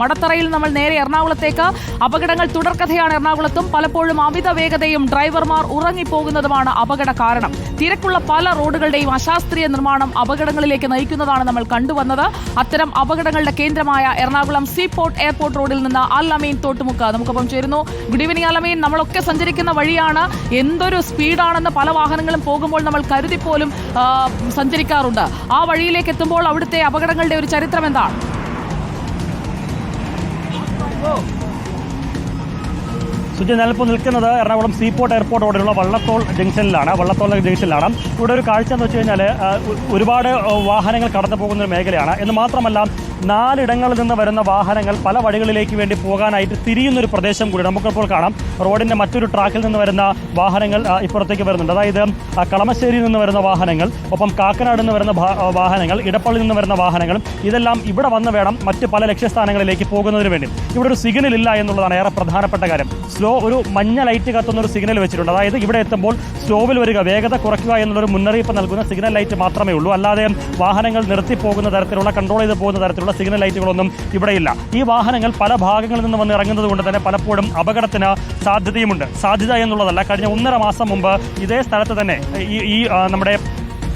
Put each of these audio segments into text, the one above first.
മടത്തറയിൽ നമ്മൾ നേരെ എറണാകുളത്തേക്ക്. അപകടങ്ങൾ തുടർക്കഥയാണ് എറണാകുളത്തും. പലപ്പോഴും അമിത വേഗതയും ഡ്രൈവർമാർ ഉറങ്ങിപ്പോകുന്നതുമാണ് അപകട കാരണം. തിരക്കുള്ള പല റോഡുകളുടെയും അശാസ്ത്രീയ നിർമ്മാണം അപകടങ്ങളിലേക്ക് നയിക്കുന്നതാണ് നമ്മൾ കണ്ടുവന്നത്. അത്തരം അപകടങ്ങളുടെ കേന്ദ്രമായ എറണാകുളം സീപോർട്ട് എയർപോർട്ട് റോഡിൽ നിന്ന് അൽ അമീൻ തോട്ടുമുക്ക് നമുക്കൊപ്പം ചേരുന്നു. Good evening Al Ameen. നമ്മളൊക്കെ സഞ്ചരിക്കുന്ന വഴിയാണ്. എന്തൊരു സ്പീഡാണെന്ന് പല വാഹനങ്ങളും പോകുമ്പോൾ നമ്മൾ കരുതിപ്പോലും സഞ്ചരിക്കാറുണ്ട്. ആ വഴിയിലേക്ക് എത്തുമ്പോൾ അവിടുത്തെ അപകടങ്ങളുടെ ഒരു ചരിത്രം എന്താണ്? സുജി ഞാനിപ്പോൾ നിൽക്കുന്നത് എറണാകുളം സീപോർട്ട് എയർപോർട്ട് റോഡിലുള്ള വള്ളത്തോൾ ജംഗ്ഷനിലാണ് വള്ളത്തോൾ ജംഗ്ഷനിലാണ്. ഇവിടെ ഒരു കാഴ്ച എന്ന് വെച്ച് കഴിഞ്ഞാൽ ഒരുപാട് വാഹനങ്ങൾ കടന്നു പോകുന്ന ഒരു മേഖലയാണ്. എന്ന് മാത്രമല്ല നാലിടങ്ങളിൽ നിന്ന് വരുന്ന വാഹനങ്ങൾ പല വഴികളിലേക്ക് വേണ്ടി പോകാനായിട്ട് തിരിയുന്ന ഒരു പ്രദേശം കൂടി നമുക്കിപ്പോൾ കാണാം. റോഡിന്റെ മറ്റൊരു ട്രാക്കിൽ നിന്ന് വരുന്ന വാഹനങ്ങൾ ഇപ്പുറത്തേക്ക് വരുന്നുണ്ട്. അതായത് കളമശ്ശേരിയിൽ നിന്ന് വരുന്ന വാഹനങ്ങൾ ഒപ്പം കാക്കനാട് നിന്ന് വരുന്ന വാഹനങ്ങൾ ഇടപ്പള്ളിയിൽ നിന്ന് വരുന്ന വാഹനങ്ങൾ ഇതെല്ലാം ഇവിടെ വന്ന് വേണം മറ്റ് പല ലക്ഷ്യസ്ഥാനങ്ങളിലേക്ക് പോകുന്നതിന് വേണ്ടി. ഇവിടെ ഒരു സിഗ്നൽ ഇല്ല എന്നുള്ളതാണ് ഏറെ പ്രധാനപ്പെട്ട കാര്യം. സ്ലോ ഒരു മഞ്ഞ ലൈറ്റ് കത്തുന്ന ഒരു സിഗ്നൽ വെച്ചിട്ടുണ്ട്. അതായത് ഇവിടെ എത്തുമ്പോൾ സ്ലോവിൽ വരിക വേഗത കുറയ്ക്കുക എന്നുള്ളൊരു മുന്നറിയിപ്പ് നൽകുന്ന സിഗ്നൽ ലൈറ്റ് മാത്രമേ ഉള്ളൂ. അല്ലാതെ വാഹനങ്ങൾ നിർത്തി പോകുന്ന തരത്തിലുള്ള കൺട്രോൾ ചെയ്ത് പോകുന്ന തരത്തിലുള്ള സിഗ്നൽ ലൈറ്റുകളൊന്നും ഇവിടെയില്ല. ഈ വാഹനങ്ങൾ പല ഭാഗങ്ങളിൽ നിന്ന് വന്ന് ഇറങ്ങുന്നത് കൊണ്ട് തന്നെ പലപ്പോഴും അപകടത്തിന് സാധ്യതയുമുണ്ട്. സാധ്യത എന്നുള്ളതല്ല കഴിഞ്ഞ ഒന്നര മാസം മുമ്പ് ഇതേ സ്ഥലത്ത് തന്നെ ഈ നമ്മുടെ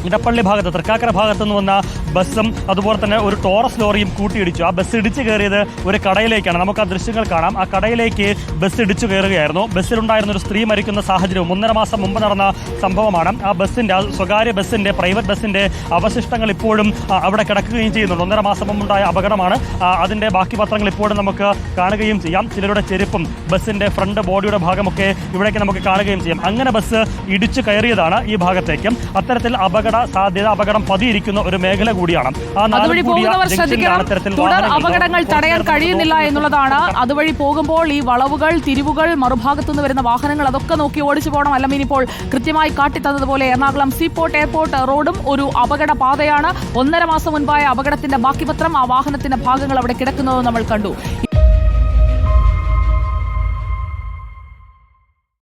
ഇടപ്പള്ളി ഭാഗത്ത് തൃക്കാക്കര ഭാഗത്ത് നിന്ന് വന്ന ബസ്സും അതുപോലെ തന്നെ ഒരു ടോറസ് ലോറിയും കൂട്ടിയിടിച്ചു. ആ ബസ് ഇടിച്ചു കയറിയത് ഒരു കടയിലേക്കാണ്. നമുക്ക് ആ ദൃശ്യങ്ങൾ കാണാം. ആ കടയിലേക്ക് ബസ് ഇടിച്ചു കയറുകയായിരുന്നു. ബസ്സിലുണ്ടായിരുന്ന ഒരു സ്ത്രീ മരിക്കുന്ന സാഹചര്യവും ഒന്നര മാസം മുമ്പ് നടന്ന സംഭവമാണ്. ആ ബസ്സിന്റെ ആ സ്വകാര്യ ബസ്സിന്റെ പ്രൈവറ്റ് ബസ്സിന്റെ അവശിഷ്ടങ്ങൾ ഇപ്പോഴും അവിടെ കിടക്കുകയും ചെയ്യുന്നുണ്ട്. ഒന്നര മാസം മുമ്പുണ്ടായ അപകടമാണ്. അതിന്റെ ബാക്കി പത്രങ്ങൾ ഇപ്പോഴും നമുക്ക് കാണുകയും ചെയ്യാം. ചിലരുടെ ചെരുപ്പും ബസ്സിന്റെ ഫ്രണ്ട് ബോഡിയുടെ ഭാഗമൊക്കെ ഇവിടേക്ക് നമുക്ക് കാണുകയും ചെയ്യാം. അങ്ങനെ ബസ് ഇടിച്ചു കയറിയതാണ് ഈ ഭാഗത്തേക്കും. അത്തരത്തിൽ അപകട സാധ്യത അപകടം പതിയിരിക്കുന്ന ഒരു മേഖല കൂടിയാണ്. അതുവഴി പോകുന്നവർ ശ്രദ്ധിക്കണം. തുടർ അപകടങ്ങൾ തടയാൻ കഴിയുന്നില്ല എന്നുള്ളതാണ്. അതുവഴി പോകുമ്പോൾ ഈ വളവുകൾ തിരിവുകൾ മറുഭാഗത്തുനിന്ന് വരുന്ന വാഹനങ്ങൾ അതൊക്കെ നോക്കി ഓടിച്ചു പോകണം. അല്ലെങ്കിൽ ഇപ്പോൾ കൃത്യമായി കാട്ടിത്തന്നതുപോലെ എറണാകുളം സീപോർട്ട് എയർപോർട്ട് റോഡും ഒരു അപകട പാതയാണ്. ഒന്നര മാസം മുൻപായ അപകടത്തിന്റെ ബാക്കി പത്രം ആ വാഹനത്തിന്റെ ഭാഗങ്ങൾ അവിടെ കിടക്കുന്നത് നമ്മൾ കണ്ടു.